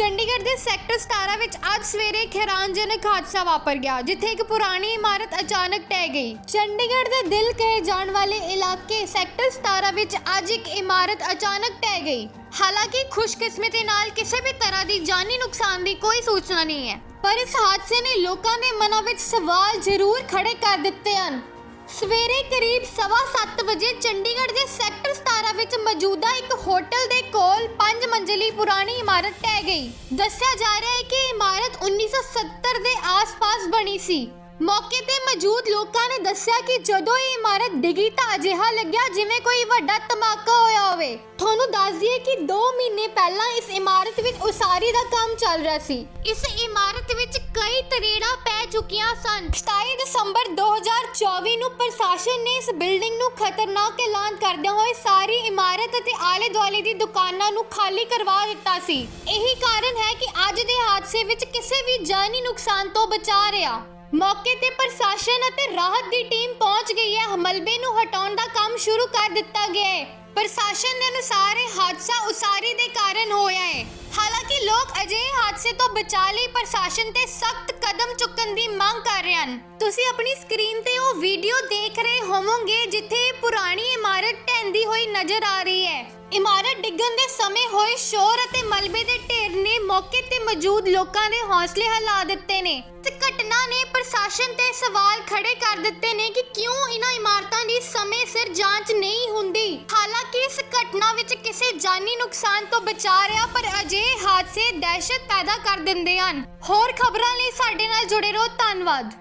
ਚੰਡੀਗੜ੍ਹ ਦੇ ਸੈਕਟਰ 17 ਵਿੱਚ ਅੱਜ ਸਵੇਰੇ ਇੱਕ ਹੈਰਾਨਜਨਕ ਹਾਦਸਾ ਵਾਪਰ ਗਿਆ, ਜਿੱਥੇ ਇੱਕ ਪੁਰਾਣੀ ਇਮਾਰਤ ਅਚਾਨਕ ਟਹਿ ਗਈ। ਚੰਡੀਗੜ੍ਹ ਦੇ ਦਿਲ ਕਹੇ ਜਾਣ ਵਾਲੇ ਇਲਾਕੇ ਸੈਕਟਰ 17 ਵਿੱਚ ਅੱਜ ਇੱਕ ਇਮਾਰਤ ਅਚਾਨਕ ਟਹਿ ਗਈ। ਹਾਲਾਂਕਿ ਖੁਸ਼ਕਿਸਮਤੀ ਨਾਲ ਕਿਸੇ ਵੀ ਤਰ੍ਹਾਂ ਦੀ ਜਾਨੀ ਨੁਕਸਾਨ ਦੀ ਕੋਈ ਸੂਚਨਾ ਨਹੀਂ ਹੈ, ਪਰ ਇਸ ਹਾਦਸੇ ਨੇ ਲੋਕਾਂ ਦੇ ਮਨਾਂ ਵਿੱਚ ਸਵਾਲ ਜ਼ਰੂਰ ਖੜੇ ਕਰ ਦਿੱਤੇ ਹਨ। ਸਵੇਰੇ ਕਰੀਬ 7:30 ਵਜੇ ਚੰਡੀਗੜ੍ਹ ਦੇ ਸੈਕਟਰ 17 ਵਿੱਚ ਮੌਜੂਦਾ ਇੱਕ ਹੋਟਲ ਦੇ ਕੋਲ 5 ਮੰਜ਼ਲੀ ਪੁਰਾਣੀ ਇਮਾਰਤ ਟਹਿ ਗਈ। ਦੱਸਿਆ ਜਾ ਰਿਹਾ ਹੈ ਕਿ ਇਮਾਰਤ 1970 ਦੇ ਆਸ-ਪਾਸ ਬਣੀ ਸੀ। ਮੌਕੇ ਤੇ ਮੌਜੂਦ ਲੋਕਾਂ ਨੇ ਦੱਸਿਆ ਕਿ ਜਦੋਂ ਇਹ ਇਮਾਰਤ ਡਿੱਗੀ ਤਾਂ ਅਜਿਹਾ ਲੱਗਿਆ ਜਿਵੇਂ ਕੋਈ ਵੱਡਾ ਧਮਾਕਾ ਹੋਇਆ ਹੋਵੇ। ਤੁਹਾਨੂੰ ਦੱਸ ਦਈਏ ਕਿ 2 ਮਹੀਨੇ ਪਹਿਲਾਂ ਇਸ ਇਮਾਰਤ ਵਿੱਚ ਉਸਾਰੀ ਦਾ ਕੰਮ ਚੱਲ ਰਿਹਾ ਸੀ। ਇਸ ਇਮਾਰਤ ਵਿੱਚ ਕਈ ਤਰੇੜਾਂ ਪੈ ਚੁੱਕੀਆਂ ਸਨ। 27 ਦਸੰਬਰ 2024 ਨੂੰ ਪ੍ਰਸ਼ਾਸਨ ਨੇ ਇਸ ਬਿਲਡਿੰਗ ਨੂੰ ਖਤਰਨਾਕ ਐਲਾਨ ਕਰਦਿਆਂ ਹੋਏ ਸਾਰੀ ਇਮਾਰਤ ਅਤੇ ਆਲੇ-ਦੁਆਲੇ ਦੀ ਦੁਕਾਨਾਂ ਨੂੰ ਖਾਲੀ ਕਰਵਾ ਦਿੱਤਾ ਸੀ। ਇਹੀ ਕਾਰਨ ਹੈ ਕਿ ਅੱਜ ਦੇ ਹਾਦਸੇ ਵਿੱਚ ਕਿਸੇ ਵੀ ਜਾਨੀ ਨੁਕਸਾਨ ਤੋਂ ਬਚਾ ਰਿਹਾ। ਮੌਕੇ ਤੇ ਪ੍ਰਸ਼ਾਸਨ ਅਤੇ ਰਾਹਤ ਦੀ ਟੀਮ ਪਹੁੰਚ ਗਈ ਹੈ। ਮਲਬੇ ਨੂੰ ਹਟਾਉਣ ਦਾ ਕੰਮ ਸ਼ੁਰੂ ਕਰ ਦਿੱਤਾ ਗਿਆ ਹੈ। ਪ੍ਰਸ਼ਾਸਨ ਦੇ ਅਨੁਸਾਰ ਇਹ ਹਾਦਸਾ ਉਸਾਰੀ ਦੇ ਕਾਰਨ ਹੋਇਆ ਹੈ। ਹਾਲਾਂਕਿ ਲੋਕ ਅਜਿਹੇ ਹਾਦਸੇ ਤੋਂ ਬਚਾ ਲਈ ਪ੍ਰਸ਼ਾਸਨ ਤੇ ਸਖਤ ਕਦਮ ਚੁੱਕਣ ਦੀ ਮੰਗ ਕਰ ਰਹੇ ਹਨ। ਤੁਸੀਂ ਆਪਣੀ ਸਕਰੀਨ ਤੇ ਉਹ ਵੀਡੀਓ ਦੇਖ ਰਹੇ ਹੋਵੋਗੇ ਜਿੱਥੇ ਪੁਰਾਣੀ ਇਮਾਰਤ ਢਹਿੰਦੀ ਹੋਈ ਨਜ਼ਰ ਆ ਰਹੀ ਹੈ। ਇਮਾਰਤ ਡਿੱਗਣ ਦੇ ਸਮੇਂ ਹੋਏ ਸ਼ੋਰ ਅਤੇ ਮਲਬੇ ਦੇ ਢੇਰ ਨੇ ਮੌਕੇ ਤੇ ਮੌਜੂਦ ਲੋਕਾਂ ਦੇ ਹੌਸਲੇ ਹਿਲਾ ਦਿੱਤੇ ਨੇ। ਇਸ ਘਟਨਾ ਨੇ ਪ੍ਰਸ਼ਾਸਨ ਤੇ ਸਵਾਲ ਖੜੇ ਕਰ ਦਿੱਤੇ ਨੇ ਕਿ ਕਿਉਂ ਇਹਨਾਂ ਇਮਾਰਤਾਂ ਦੀ ਸਮੇਂ ਸਿਰ ਜਾਂਚ ਨਹੀਂ ਘਟਨਾ ਵਿੱਚ ਕਿਸੇ ਜਾਨੀ ਨੁਕਸਾਨ ਤੋਂ ਬਚਾ ਰਿਹਾ, ਪਰ ਅਜਿਹੇ ਹਾਦਸੇ ਦਹਿਸ਼ਤ ਪੈਦਾ ਕਰ ਦਿੰਦੇ ਹਨ। ਹੋਰ ਖਬਰਾਂ ਲਈ ਸਾਡੇ ਨਾਲ ਜੁੜੇ ਰਹੋ। ਧੰਨਵਾਦ।